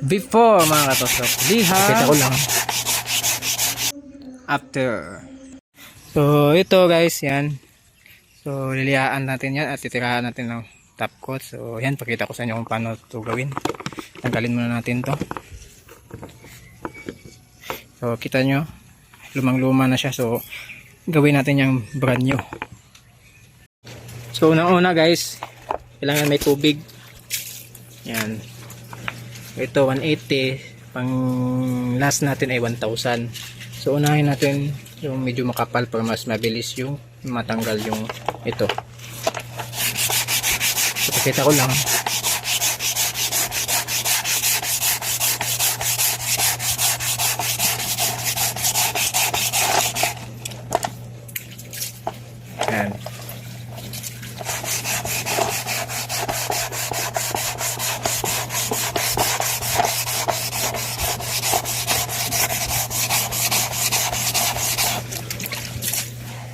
Before mga katusok. Liha. Kita ko lang. After. So ito guys, yan. So lilihaan natin yan at titirahan natin ng top coat. So yan, pakita ko sa inyo kung paano ito gawin. Tanggalin muna natin to. So kita nyo, lumang luma na siya. So gawin natin yung brand new. So unang-una guys, kailangan may tubig. Yan. Ito 180, pang last natin ay 1,000. So unahin natin yung medyo makapal para mas mabilis yung matanggal yung ito. So pakita ko lang. Yan.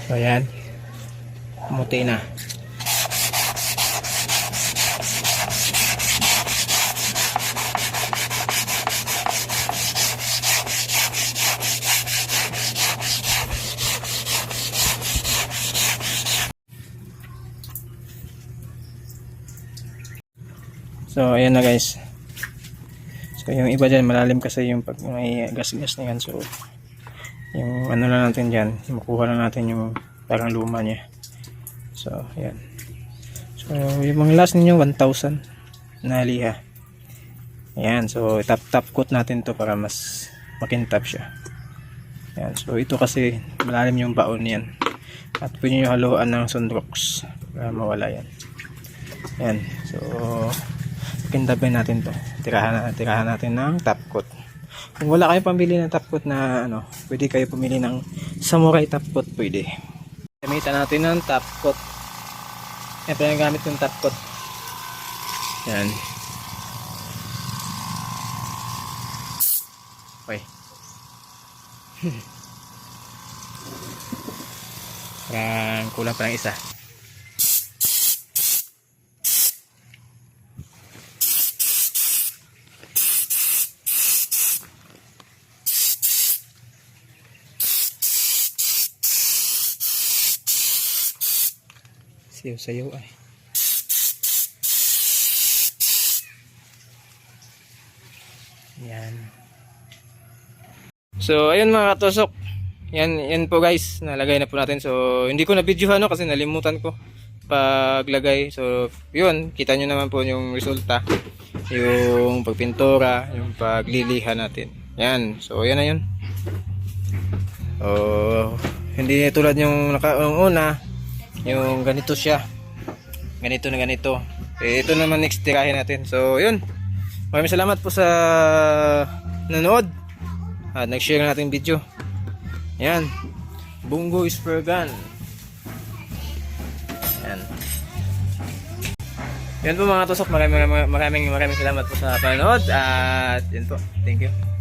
So ayan. Muti na. So ayan na guys. So yung iba dyan malalim kasi yung pag may gas-gas na yan. So yung ano na natin dyan makuha na natin yung parang luma niya. So yan. So yung mga last ninyo 1,000 na liha yan so tap tap coat natin to para mas makintap siya. Yan so ito kasi malalim yung baon yan at pwede nyo haluan ng sunrocks para mawala yan. Yan so makintapin natin to. Tirahan, tirahan natin ng top coat kung wala kayong pambili ng top na ano, pwede kayo pumili ng samurai top coat pwede. Gamitan natin ng top coat. Pa yung gamit yung top. Yan. Okay. Parang kulang pa ng isa. Sayo ay. Yan. So, ayun mga katusok. Yan, yan po guys. Nalagay na po natin. So, hindi ko na video ano kasi nalimutan ko paglagay. So, yun. Kita nyo naman po yung resulta. Yung pagpintura, yung pagliliha natin. Yan. So, yan na yun. So, hindi tulad yung naka yung ganito siya. Ganito na ganito. Eh, ito naman next tirahin natin. So yun. Maraming salamat po sa nanood. At nag-share natin video. Yan bungo is for gun. Yan yan po mga tusok. Maraming maraming maraming, maraming salamat po sa panonood. At yan po. Thank you